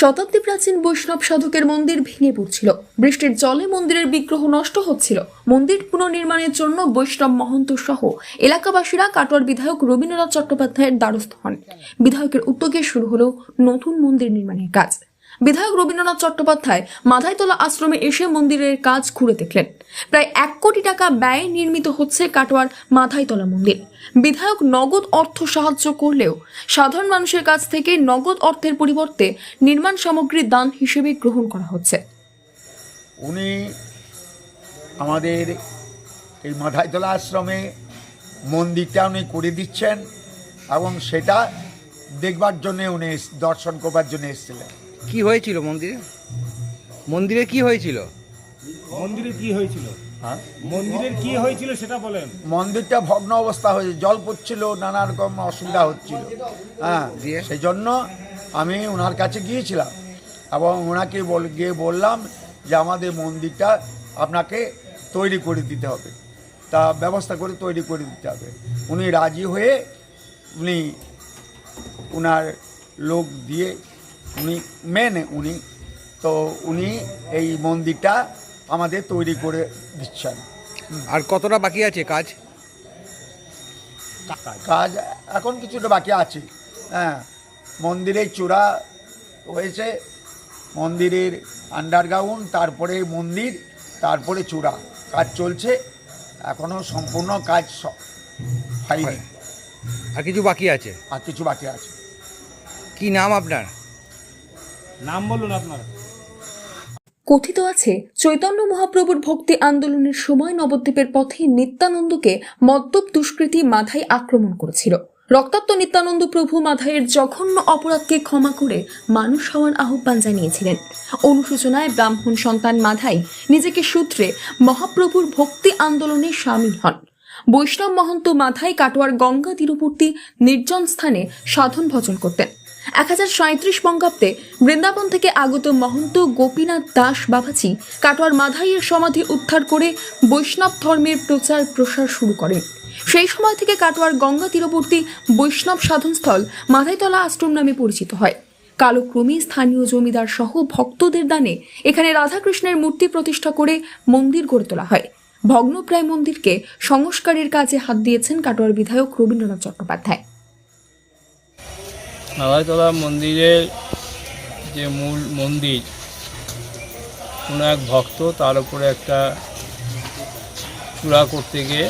শতাব্দী প্রাচীন বৈষ্ণব সাধকের মন্দির ভেঙে পড়ছিল। বৃষ্টির জলে মন্দিরের বিগ্রহ নষ্ট হচ্ছিল। মন্দির পুনর্নির্মাণের জন্য বৈষ্ণব মহন্ত সহ এলাকাবাসীরা কাটোয়ার বিধায়ক রবীন্দ্রনাথ চট্টোপাধ্যায়ের দ্বারস্থ হন। বিধায়কের উদ্যোগে শুরু হলো নতুন মন্দির নির্মাণের কাজ। বিধায়ক রবীন্দ্রনাথ চট্টোপাধ্যায় মাথায়তলা আশ্রমে এসে মন্দিরের কাজ ঘুরে দেখলেন। প্রায় এক কোটি টাকা ব্যয়ে নির্মিত হচ্ছে কাটোয়ার মাথায়তলা মন্দির। বিধায়ক নগদ অর্থ সাহায্য করলেও সাধারণ মানুষের কাছ থেকে নগদ অর্থের পরিবর্তে নির্মাণ সামগ্রী দান হিসেবে গ্রহণ করা হচ্ছে। উনি আমাদের এই মাথায়তলা আশ্রমে মন্দিরটা উনি করে দিচ্ছেন এবং সেটা দেখবার জন্যে উনি দর্শন করবার জন্য এসেছিলেন। কি হয়েছিল মন্দিরে? মন্দিরে কি হয়েছিল? মন্দিরে কি হয়েছিল? হ্যাঁ? মন্দিরের কি হয়েছিল সেটা বলেন। মন্দিরটা ভগ্ন অবস্থা হয়েছে জল পড়ছিল নানা রকম অসুবিধা হচ্ছিল। হ্যাঁ দিয়ে? সেই জন্য আমি ওনার কাছে গিয়েছিলাম এবং ওনাকে বল গিয়ে বললাম যে আমাদের মন্দিরটা আপনাকে তৈরি করে দিতে হবে। তা ব্যবস্থা করে তৈরি করে দিতে হবে। উনি রাজি হয়ে উনি ওনার লোক দিয়ে উনি মেন উনি। তো উনি এই মন্দিরটা আমাদের তৈরি করে দিচ্ছেন। আর কতটা বাকি আছে কাজ? কাজ। এখন কিছুটা বাকি আছে। হ্যাঁ মন্দিরের চূড়া হয়েছে মন্দিরের আন্ডারগ্রাউন্ড তারপরে মন্দির তারপরে চূড়া। কাজ চলছে এখনও সম্পূর্ণ কাজ হয়নি। আর কিছু বাকি আছে? আর কিছু বাকি আছে। কি নাম আপনার? নাম বলুন আপনার। কথিত আছে, চৈতন্য মহাপ্রভুর ভক্তি আন্দোলনের সময় নবদ্বীপের পথে নিত্যানন্দকে মদ্যপ দুষ্কৃতী মাধাই আক্রমণ করেছিল। রক্তাক্ত নিত্যানন্দ প্রভু মাধাইয়ের জঘন্য অপরাধকে ক্ষমা করে মানুষ হওয়ার আহ্বান জানিয়েছিলেন। অনুশোচনায় ব্রাহ্মণ সন্তান মাধাই নিজেকে সূত্রে মহাপ্রভুর ভক্তি আন্দোলনে সামিল হন। বৈষ্ণব মহন্ত মাথায় কাটোয়ার গঙ্গা তীরবর্তী নির্জন স্থানে সাধন ভজন করতেন। এক হাজার সাঁত্রিশ বঙ্গাব্দে বৃন্দাবন থেকে আগত মহন্ত গোপীনাথ দাস বাবাজি কাটোয়ার মাধাইয়ের সমাধি উদ্ধার করে বৈষ্ণব ধর্মের প্রচার প্রসার শুরু করেন সেই সময় থেকে কাটোয়ার গঙ্গা তীরবর্তী বৈষ্ণব সাধনস্থল মাধাইতলা আশ্রম নামে পরিচিত হয়। কালক্রমে স্থানীয় জমিদার সহ ভক্তদের দানে এখানে রাধাকৃষ্ণের মূর্তি প্রতিষ্ঠা করে মন্দির গড়ে তোলা হয়। ভগ্নপ্রায় মন্দিরকে সংস্কারের কাজে হাত দিয়েছেন কাটোয়ার বিধায়ক রবীন্দ্রনাথ চট্টোপাধ্যায়। নালাইতলা মন্দিরের যে মূল মন্দির, কোনো এক ভক্ত তার উপরে একটা চূড়া করতে গিয়ে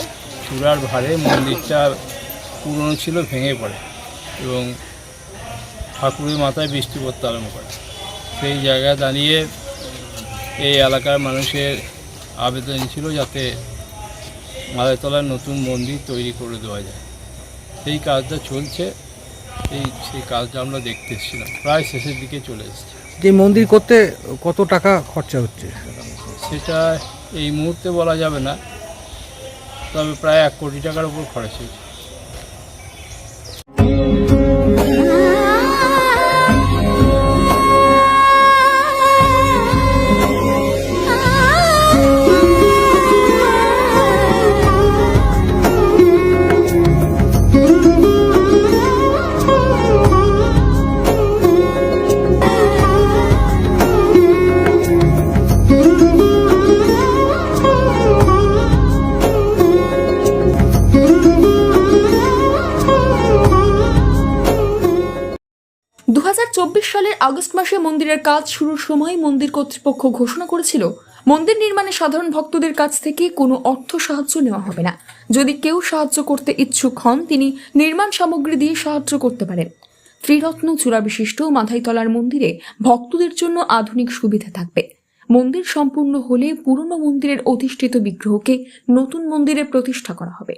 চূড়ার ভারে মন্দিরটা পুরনো ছিল, ভেঙে পড়ে এবং ঠাকুরের মাথায় বৃষ্টি পড়তে আরম্ভ করে। সেই জায়গায় দাঁড়িয়ে এই এলাকার মানুষের আবেদন ছিল যাতে মালাইতলার নতুন মন্দির তৈরি করে দেওয়া যায়। সেই কাজটা চলছে। এই সেই কাজটা আমরা দেখতে এসেছিলাম। প্রায় শেষের দিকে চলে এসেছি। যে মন্দির করতে কত টাকা খরচা হচ্ছে? সেটা এই মুহূর্তে বলা যাবে না তবে প্রায় এক কোটি টাকার উপর খরচ হয়েছে। আগস্ট মাসে মন্দিরের কাজ শুরুর সময় মন্দির কর্তৃপক্ষ ঘোষণা করেছিল, মন্দির নির্মাণে সাধারণ ভক্তদের কাছ থেকে কোনো অর্থ সাহায্য নেওয়া হবে না। যদি কেউ সাহায্য করতে ইচ্ছুক হন, তিনি নির্মাণ সামগ্রী দিয়ে সাহায্য করতে পারেন। ত্রিরত্ন চূড়া বিশিষ্ট মাথাইতলার মন্দিরে ভক্তদের জন্য আধুনিক সুবিধা থাকবে। মন্দির সম্পূর্ণ হলে পুরনো মন্দিরের অধিষ্ঠিত বিগ্রহকে নতুন মন্দিরে প্রতিষ্ঠা করা হবে।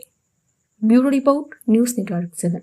Bureau report, news network seven.